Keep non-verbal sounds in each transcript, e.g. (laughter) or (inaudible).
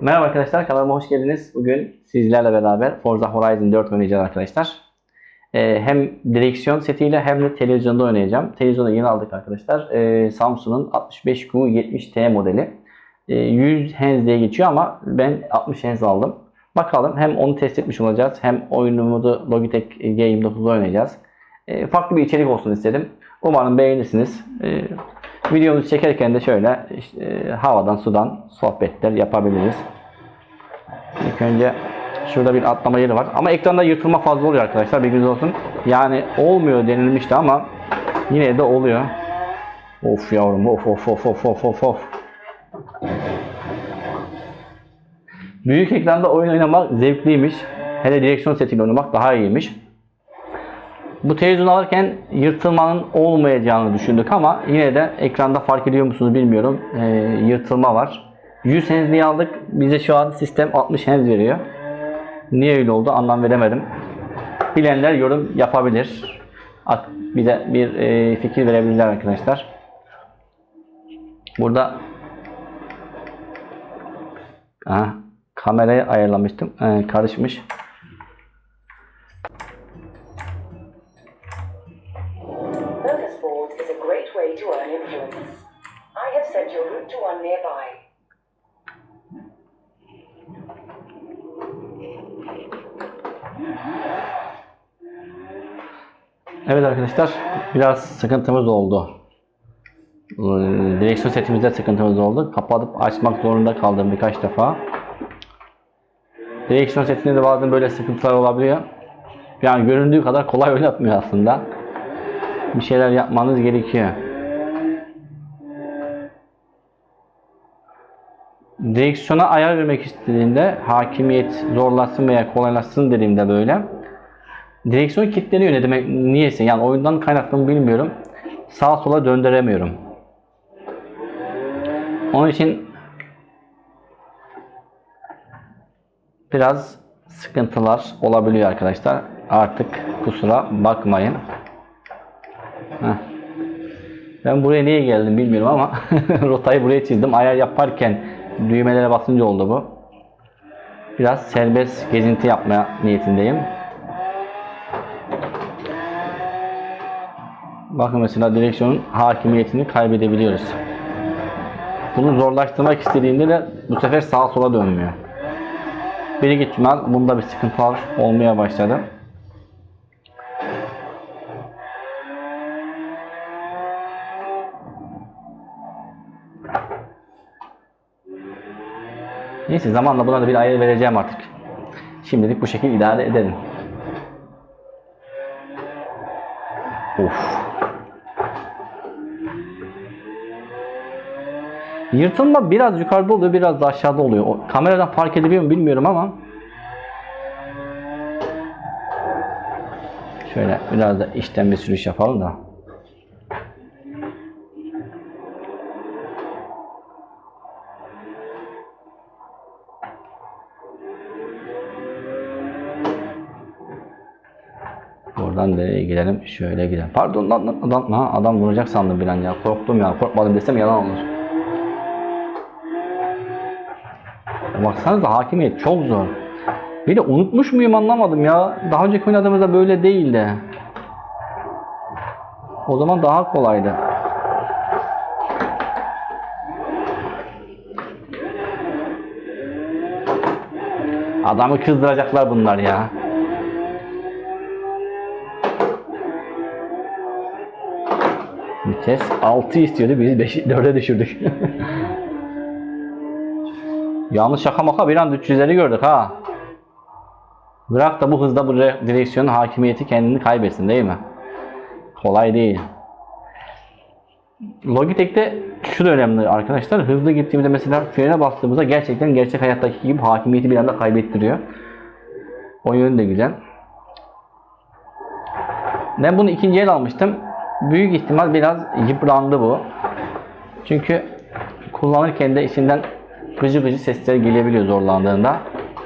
Merhaba arkadaşlar, kanalıma hoş geldiniz. Bugün sizlerle beraber Forza Horizon 4 oynayacağız arkadaşlar. Ee, hem direksiyon setiyle hem de televizyonda oynayacağım. Televizyonu yeni aldık arkadaşlar. Ee, Samsung'un 65Q70T modeli. Ee, 100 Hz diye geçiyor ama ben 60 Hz aldım. Bakalım hem onu test etmiş olacağız hem oyunumuzu Logitech G29'da oynayacağız. Ee, farklı bir içerik olsun istedim. Umarım beğenirsiniz. Ee, videomuzu çekerken de şöyle işte, havadan sudan sohbetler yapabiliriz. İlk önce şurada bir atlama yeri var. Ama ekranda yırtılma fazla oluyor arkadaşlar. Bilginiz olsun. Yani olmuyor denilmişti ama yine de oluyor. Of yavrum of of of of of of of. Büyük ekranda oyun oynamak zevkliymiş. Hele direksiyon setiyle oynamak daha iyiymiş. Bu televizyonu alırken yırtılmanın olmayacağını düşündük ama yine de ekranda fark ediyor musunuz bilmiyorum. Ee, yırtılma var. 100 Hz diye aldık. Bize şu an sistem 60 Hz veriyor. Niye öyle oldu anlam veremedim. Bilenler yorum yapabilir. Bize bir e, fikir verebilirler arkadaşlar. Burada Aha, kamerayı ayarlamıştım. Ee, karışmış. Great way to earn influence. I have sent your route to one nearby. Evet arkadaşlar biraz sıkıntımız oldu. Ee, Direksiyon setimizde sıkıntımız oldu. Kapatıp açmak zorunda kaldım birkaç defa. Direksiyon setinde de bazen böyle sıkıntılar olabiliyor. Yani göründüğü kadar kolay (laughs) oynatmıyor aslında. Bir şeyler yapmanız gerekiyor. Direksiyona ayar vermek istediğimde hakimiyet zorlaşsın veya kolaylaşsın dediğimde böyle Direksiyon kilitleniyor ne demek niyeyse yani oyundan kaynaklı mı bilmiyorum. Sağa sola döndüremiyorum. Onun için biraz sıkıntılar olabiliyor arkadaşlar. Artık kusura bakmayın. Ben buraya niye geldim bilmiyorum ama (laughs) rotayı buraya çizdim. Ayar yaparken düğmelere basınca oldu bu. Biraz serbest gezinti yapmaya niyetindeyim. Bakın mesela direksiyonun hakimiyetini kaybedebiliyoruz. Bunu zorlaştırmak istediğimde de bu sefer sağa sola dönmüyor. Bir ihtimal bunda bir sıkıntılar olmaya başladı. Neyse zamanla buna da bir ayar vereceğim artık. Şimdilik bu şekilde idare edelim. Of. Yırtılma biraz yukarıda oluyor, biraz da aşağıda oluyor. O, kameradan fark edebiliyor mu bilmiyorum ama. Şöyle biraz da içten bir sürüş yapalım da. Buradan nereye gidelim? Şöyle gidelim. Pardon lan, lan adam, ha, adam vuracak sandım bir an ya. Korktum ya. Korkmadım desem yalan olur. Baksanıza hakimiyet çok zor. Bir de unutmuş muyum anlamadım ya. Daha önceki oynadığımızda böyle değildi. O zaman daha kolaydı. Adamı kızdıracaklar bunlar ya. Vites 6 istiyordu biz 5 4'e düşürdük. (laughs) Yalnız şaka maka bir anda 300'leri gördük ha. Bırak da bu hızda bu re- direksiyonun hakimiyeti kendini kaybetsin değil mi? Kolay değil. Logitech'te şu da önemli arkadaşlar. Hızlı gittiğimizde mesela frene bastığımızda gerçekten gerçek hayattaki gibi hakimiyeti bir anda kaybettiriyor. O yönü de güzel. Ben bunu ikinci el almıştım. Büyük ihtimal biraz yıprandı bu. Çünkü kullanırken de içinden gıcı gıcı sesler gelebiliyor zorlandığında.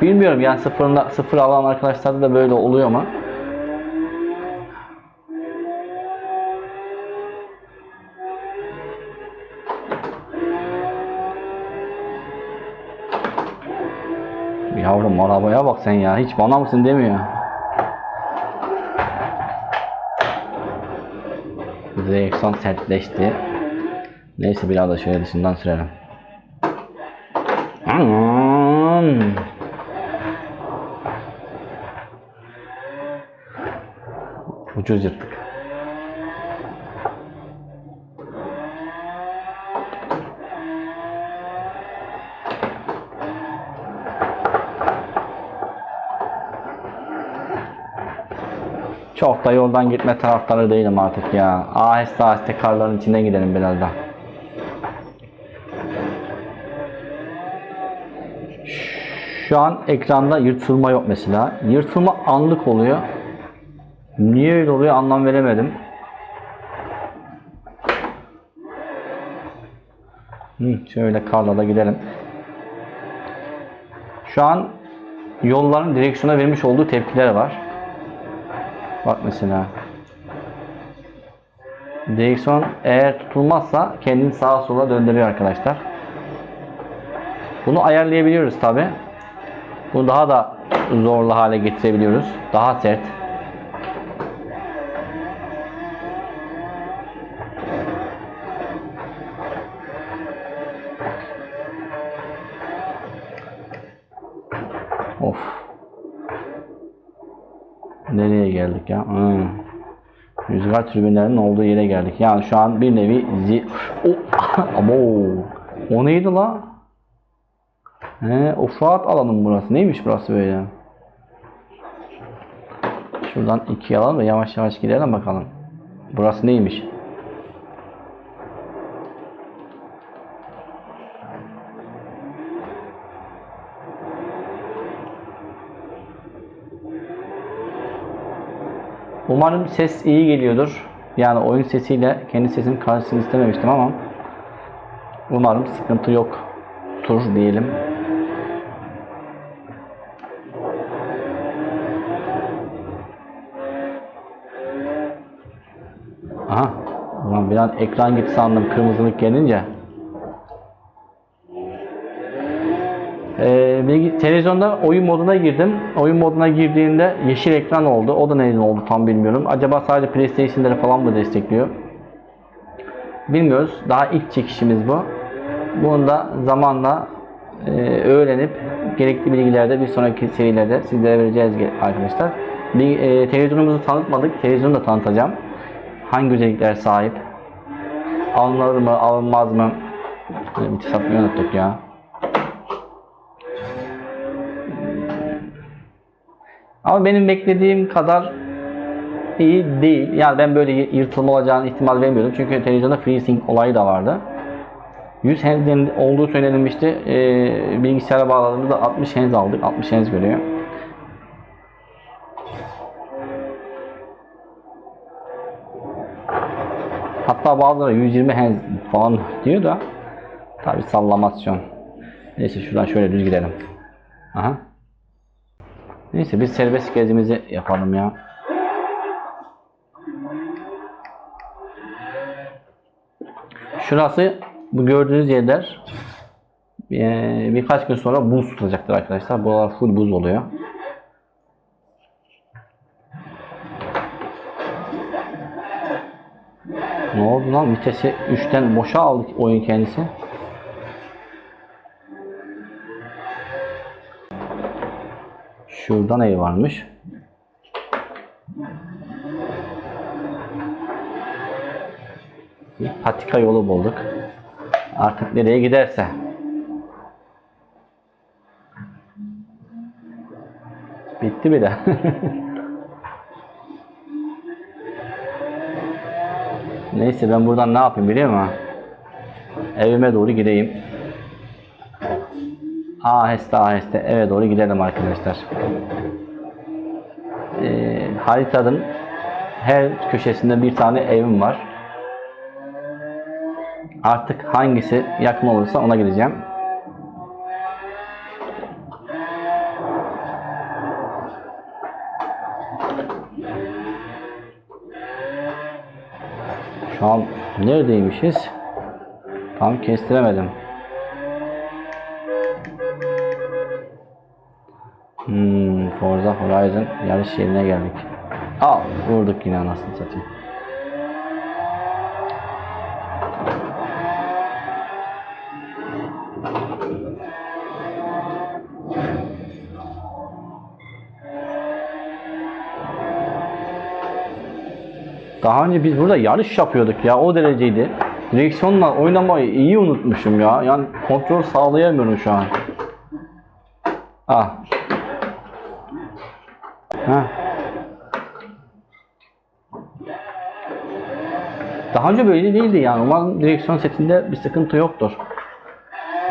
Bilmiyorum yani sıfırında, sıfır alan arkadaşlarda da böyle oluyor mu? Yavrum arabaya bak sen ya. Hiç bana mısın demiyor. Direksiyon sertleşti. Neyse biraz da şöyle dışından sürelim. Aman. Ucuz yırttık. Çok da yoldan gitme taraftarı değilim artık ya. Aheste aheste karların içinden gidelim biraz da. Şu an ekranda yırtılma yok mesela. Yırtılma anlık oluyor. Niye öyle oluyor anlam veremedim. Hı, şöyle karla da gidelim. Şu an yolların direksiyona vermiş olduğu tepkiler var. Bak mesela. Direksiyon eğer tutulmazsa kendini sağa sola döndürüyor arkadaşlar. Bunu ayarlayabiliyoruz tabi. Bunu daha da zorlu hale getirebiliyoruz. Daha sert. Geldik ya? Hmm. Rüzgar türbinlerinin olduğu yere geldik. Yani şu an bir nevi zi... O, (laughs) Abo. o neydi la? He, offroad alanı burası. Neymiş burası böyle? Şuradan iki alalım da yavaş yavaş gidelim bakalım. Burası neymiş? Umarım ses iyi geliyordur. Yani oyun sesiyle kendi sesim karşısını istememiştim ama umarım sıkıntı yoktur diyelim. Aha. Ulan bir an ekran gitti sandım kırmızılık gelince. Ee, televizyonda oyun moduna girdim. Oyun moduna girdiğinde yeşil ekran oldu. O da neden oldu tam bilmiyorum. Acaba sadece PlayStation'ları falan mı destekliyor? Bilmiyoruz. Daha ilk çekişimiz bu. Bunu da zamanla e, öğrenip gerekli bilgilerde bir sonraki serilerde sizlere vereceğiz arkadaşlar. Bir e, televizyonumuzu tanıtmadık. Televizyonu da tanıtacağım. Hangi özellikler sahip? Alınır mı, alınmaz mı? Bir satmayı unuttuk ya. Ama benim beklediğim kadar iyi değil. Yani ben böyle yırtılma olacağını ihtimal vermiyordum. Çünkü televizyonda FreeSync olayı da vardı. 100 Hz'in olduğu söylenmişti. Ee, bilgisayara bağladığımızda 60 Hz aldık. 60 Hz görüyor. Hatta bazıları 120 Hz falan diyor da tabi sallamasyon. Neyse şuradan şöyle düz gidelim. Aha. Neyse biz serbest gezimizi yapalım ya. Şurası bu gördüğünüz yerler eee, birkaç gün sonra buz tutacaktır arkadaşlar. Buralar full buz oluyor. Ne oldu lan? Vitesi 3'ten boşa aldı oyun kendisi. Şuradan ev varmış. Bir patika yolu bulduk. Artık nereye giderse. Bitti bile. (laughs) Neyse ben buradan ne yapayım biliyor musun? Evime doğru gideyim. Aheste aheste eve doğru gidelim arkadaşlar. Ee, haritanın her köşesinde bir tane evim var. Artık hangisi yakın olursa ona gideceğim. Şu an neredeymişiz? Tam kestiremedim. Horizon yarış yerine geldik. Al vurduk yine anasını satayım. Daha önce biz burada yarış yapıyorduk ya o dereceydi. Direksiyonla oynamayı iyi unutmuşum ya. Yani kontrol sağlayamıyorum şu an. Ah. Ha. Daha önce böyle değildi yani. Umarım direksiyon setinde bir sıkıntı yoktur.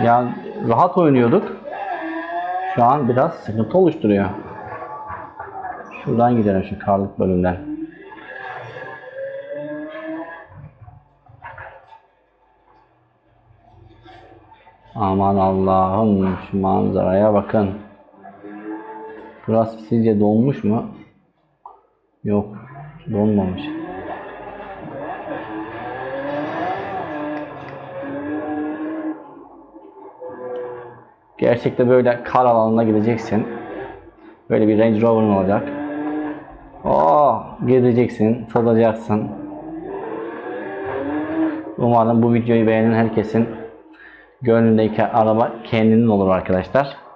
Yani rahat oynuyorduk. Şu an biraz sıkıntı oluşturuyor. Şuradan gidelim şu karlık bölümden. Aman Allah'ım şu manzaraya bakın. Burası sizce donmuş mu? Yok. Donmamış. Gerçekte böyle kar alanına gideceksin. Böyle bir Range Rover'ın olacak. Oh, gezeceksin, tadacaksın. Umarım bu videoyu beğenen herkesin gönlündeki araba kendinin olur arkadaşlar.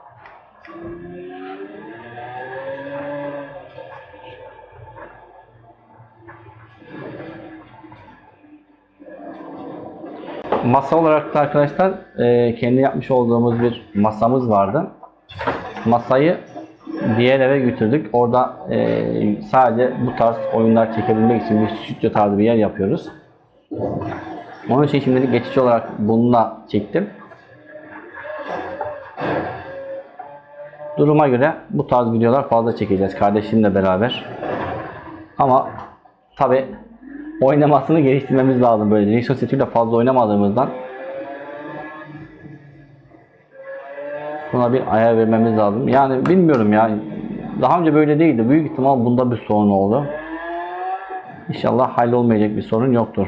Masa olarak da arkadaşlar e, kendi yapmış olduğumuz bir masamız vardı. Masayı diğer eve götürdük. Orada e, sadece bu tarz oyunlar çekebilmek için bir stüdyo tarzı bir yer yapıyoruz. Onun için şimdi geçici olarak bununla çektim. Duruma göre bu tarz videolar fazla çekeceğiz kardeşimle beraber. Ama tabi oynamasını geliştirmemiz lazım böyle direksiyon setiyle fazla oynamadığımızdan. Buna bir ayar vermemiz lazım. Yani bilmiyorum ya. Daha önce böyle değildi. Büyük ihtimal bunda bir sorun oldu. İnşallah hallolmayacak bir sorun yoktur.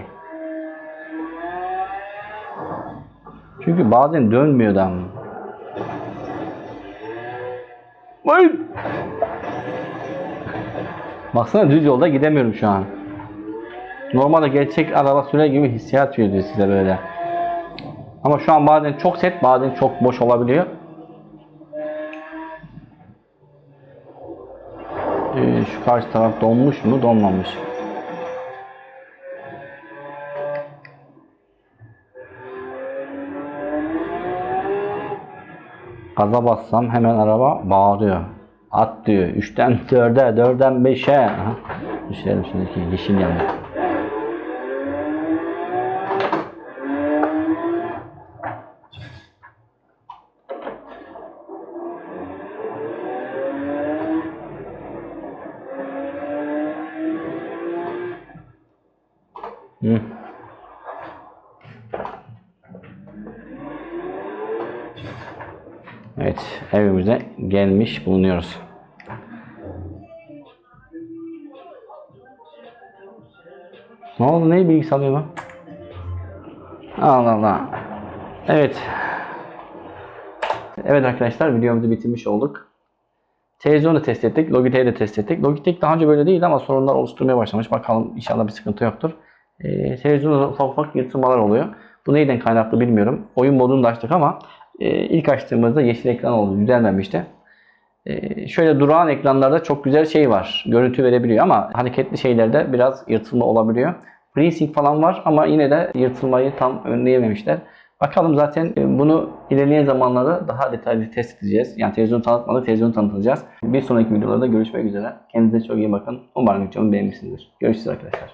Çünkü bazen dönmüyor da. Baksana düz yolda gidemiyorum şu an. Normalde gerçek araba sürer gibi hissiyat veriyor size böyle. Ama şu an bazen çok set bazen çok boş olabiliyor. Ee, şu karşı taraf donmuş mu? Donmamış. Gaza bassam hemen araba bağırıyor. At diyor. 3'ten 4'e, 4'den 5'e. Düşelim şuradaki yeşil yanıyor. Evet, evimize gelmiş bulunuyoruz. Ne oldu? Neyi bilgi salıyor lan? Allah Allah. Evet. Evet arkadaşlar videomuzu bitirmiş olduk. Televizyonu test ettik. Logitech'i de test ettik. Logitech daha önce böyle değildi ama sorunlar oluşturmaya başlamış. Bakalım inşallah bir sıkıntı yoktur. Ee, televizyonda ufak ufak yırtılmalar oluyor. Bu neyden kaynaklı bilmiyorum. Oyun modunu da açtık ama e, ilk açtığımızda yeşil ekran oldu. Düzelmemişti. E, şöyle durağan ekranlarda çok güzel şey var. Görüntü verebiliyor ama hareketli şeylerde biraz yırtılma olabiliyor. FreeSync falan var ama yine de yırtılmayı tam önleyememişler. Bakalım zaten e, bunu ilerleyen zamanlarda daha detaylı test edeceğiz. Yani televizyon tanıtmadık, televizyon tanıtacağız. Bir sonraki videolarda görüşmek üzere. Kendinize çok iyi bakın. Umarım videomu beğenmişsinizdir. Görüşürüz arkadaşlar.